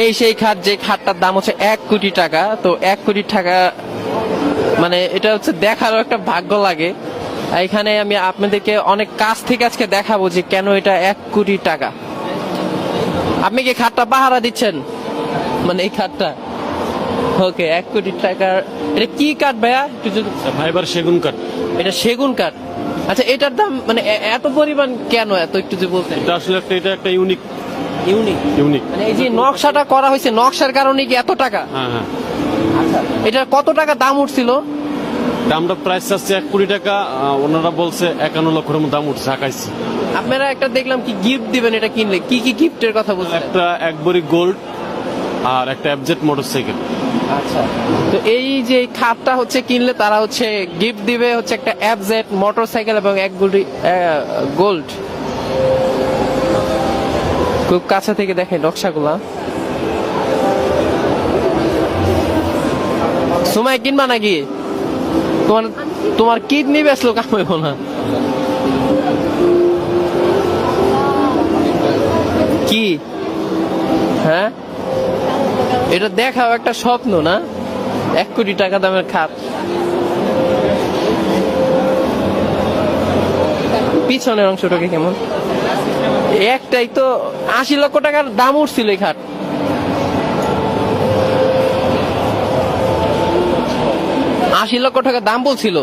এই সেই খাট যে খাটটার দাম হচ্ছে এক কোটি টাকা তো এক কোটি টাকা মানে এটা হচ্ছে দেখারও একটা ভাগ্য লাগে। এখানে আমি আপনাদেরকে অনেক কাছ থেকে আজকে দেখাবো যে কেন এটা এক কোটি টাকা। আপনি কি খাটটা পাহারা দিচ্ছেন? মানে এই খাটটা। ওকে এক কোটি টাকার এটা কি কাঠ ভাইয়া? একটু যদি ফাইবার সেগুন কাঠ। এটা সেগুন কাঠ। আচ্ছা এটার দাম মানে এত পরিমাণ কেন? এত একটু যদি বলতেন। এটা আসলে একটা এটা একটা ইউনিক ইউনিক। ইউনিক। মানে এই যে নকশাটা করা হয়েছে নকশার কারণে কি এত টাকা? হ্যাঁ হ্যাঁ। এটা কত টাকা দাম উঠছিল? দামটা প্রাইস আসছে এক কোটি টাকা ওনারা বলছে একান্ন লক্ষের মতো দাম উঠছে আকাইছি আপনারা একটা দেখলাম কি গিফট দিবেন এটা কিনলে কি কি গিফটের কথা বলছেন একটা একবারই গোল্ড আর একটা অ্যাবজেট মোটরসাইকেল আচ্ছা তো এই যে খাটটা হচ্ছে কিনলে তারা হচ্ছে গিফট দিবে হচ্ছে একটা অ্যাপজেট মোটরসাইকেল এবং এক গুলি গোল্ড খুব কাছে থেকে দেখেন নকশাগুলা। সময় কিনবা নাকি? তোমার তোমার কিডনি বেচলো কামাইব না। কি? হ্যাঁ? এটা দেখাও একটা স্বপ্ন না? এক কোটি টাকা দামের খাট পিছনের অংশটাকে কেমন? একটাই তো আশি লক্ষ টাকার দাম উঠছিল এই খাট। আশি লক্ষ টাকা দাম বলছিল।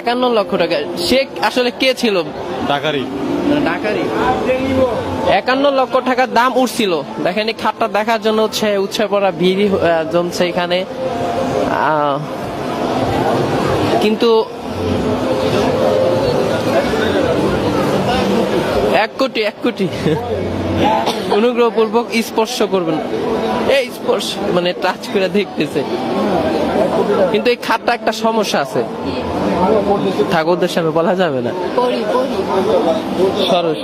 একান্ন লক্ষ টাকা। সে আসলে কে ছিল? টাকারই একান্ন লক্ষ টাকার দাম উঠছিল। দেখেন এই খাটটা দেখার জন্য হচ্ছে উৎসব পড়া ভিড় জমছে এখানে। আহ, কিন্তু কোটি এক কোটি। অনুগ্রহ অনুগ্রহপূর্বক স্পর্শ করবেন। এই স্পর্শ মানে টাচ করে দেখতেছে। কিন্তু এই খাটটা একটা সমস্যা আছে। ঠাকুরদের সামনে বলা যাবে না। সরস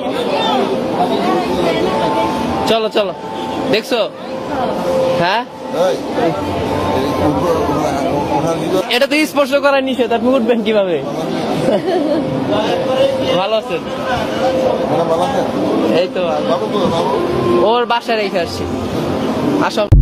চলো চলো। দেখছ? হ্যাঁ? এটা তো স্পর্শ করা নিষেধ আপনি উঠবেন কীভাবে? ভালো আছেন। এই তো ওর বাসায় রেখে আসছি আসো।